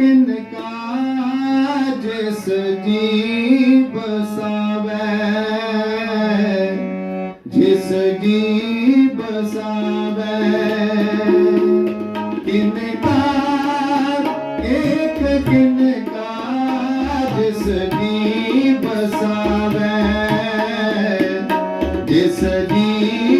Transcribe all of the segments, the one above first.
ਕਿਨ ਕਾ ਜਿਸ ਜੀ ਬਸਾਵੇ ਜਿਸ ਜੀ ਬਸਾਵੇ ਕਿਨ ਕਾ ਏਕ ਕਿਨ ਕਾ ਜਿਸ ਜੀ ਬਸਾਵੇ ਜਿਸ ਜੀ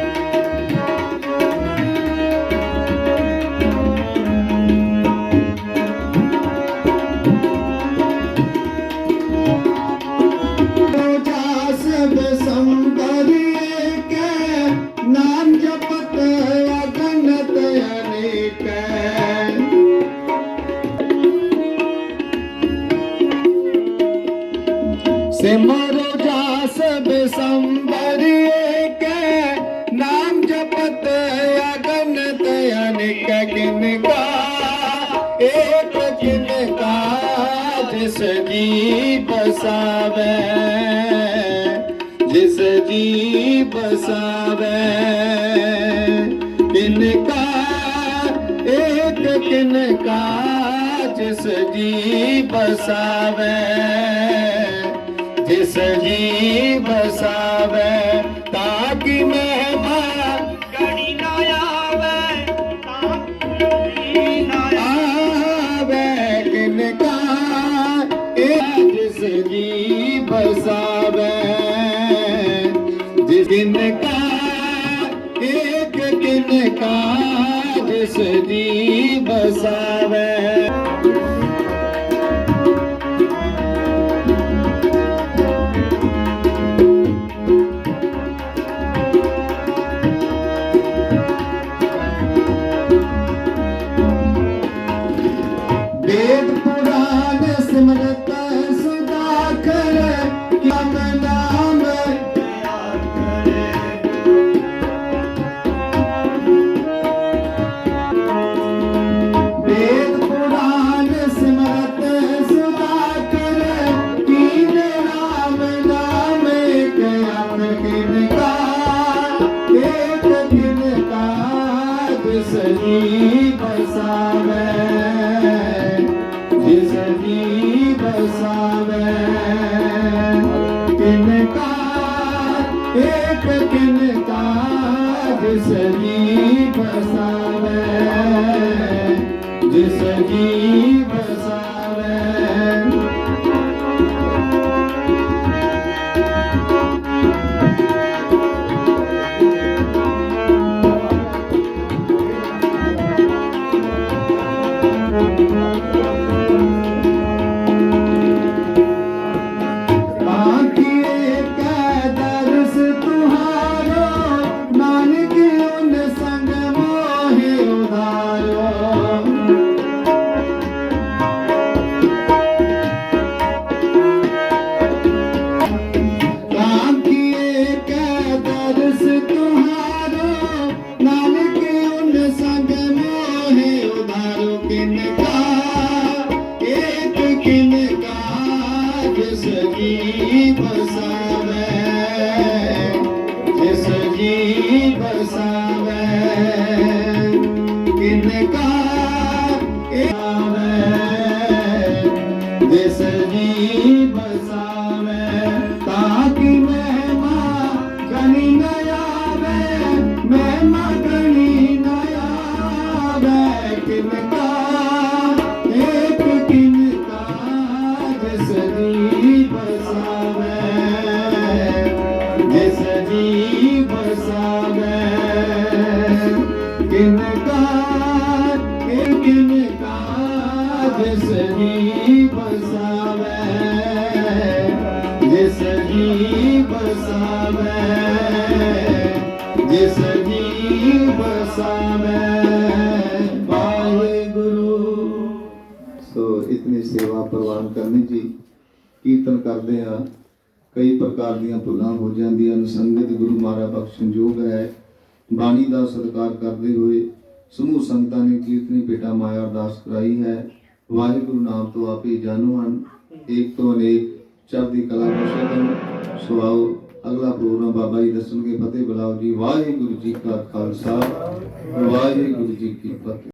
ਸਿਮਰੋ ਜਾਸਬ ਸੰਗਰੀਏ ਕੇ, ਨਾਮ ਜਪਤ ਅਗਨਤ ਅਨੇਕ ਕਿਨ ਕਾ ਏਕ ਕਿਨ ਕਾ ਜਿਸ ਜੀ ਬਸਾਵੇ ਜਿਸ ਜੀ ਬਸਾਵੇ ਕਿਨ ਕਾ ਏਕ ਕਿਨ ਕਾ ਜਿਸ ਜੀ ਬਸਾਵੇ ਜਿਸ ਜੀ ਬਸਾਵੇ ਤਾਂ ਕਿ ਮਹਿਮਾ। ਗਣੀ ਨਾ ਆਵੇ ਤਾਂ ਕੋਈ ਨਾ ਆਵੇ ਕਿਨ ਕਾ ਇਹ ਜਿਸ ਜੀ ਬਸਾਵੇ ਜਿਸ ਕਿਨ ਕਾ ਏਕ ਕਿਨ ਕਾ ਜਿਸ ਦੀ ਬਸਾਵੇ ਜਿਸ ਦੀ ਬਸਾਵੇ ਜਿਸ ਦੀ Deus. ਜਿਸ ਜੀ ਬਸਾਵੇ, ਜਿਸ ਜੀ ਬਸਾਵੇ, ਜਿਸ ਜੀ ਬਸਾਵੇ, ਵਾਹਿਗੁਰੂ। ਸੋ ਇਤਨੀ ਸੇਵਾ ਪ੍ਰਵਾਨ ਕਰਨੀ ਜੀ, ਕੀਰਤਨ ਕਰਦੇ ਆ ਕਈ ਪ੍ਰਕਾਰ ਦੀਆਂ ਭੁੱਲਾਂ ਹੋ ਜਾਂਦੀਆਂ ਹਨ। ਸੰਗਤ ਗੁਰੂ ਮਹਾਰਾਜ ਬਖਸ਼ਣ ਯੋਗ ਹੈ। ਬਾਣੀ ਦਾ ਸਤਿਕਾਰ ਕਰਦੇ ਹੋਏ ਸਮੂਹ ਸੰਗਤਾਂ ਨੇ ਕੀਰਤਨੀ ਬੇਟਾ ਮਾਇਆ ਅਰਦਾਸ ਕਰਾਈ ਹੈ। ਵਾਹਿਗੁਰੂ ਨਾਮ ਤੋਂ ਆਪੇ ਜਾਣੂ ਹਨ। ਇੱਕ ਤੋਂ ਅਨੇਕ ਚੜ੍ਹਦੀ ਕਲਾ ਬਖਸ਼ੇ ਹਨ ਅਗਲਾ ਪ੍ਰੋਗਰਾਮ ਬਾਬਾ ਜੀ ਦੱਸਣਗੇ, ਫਤਿਹ ਬੁਲਾਓ ਜੀ। ਵਾਹਿਗੁਰੂ ਜੀ ਕਾ ਖਾਲਸਾ, ਵਾਹਿਗੁਰੂ ਜੀ ਕੀ ਫਤਿਹ।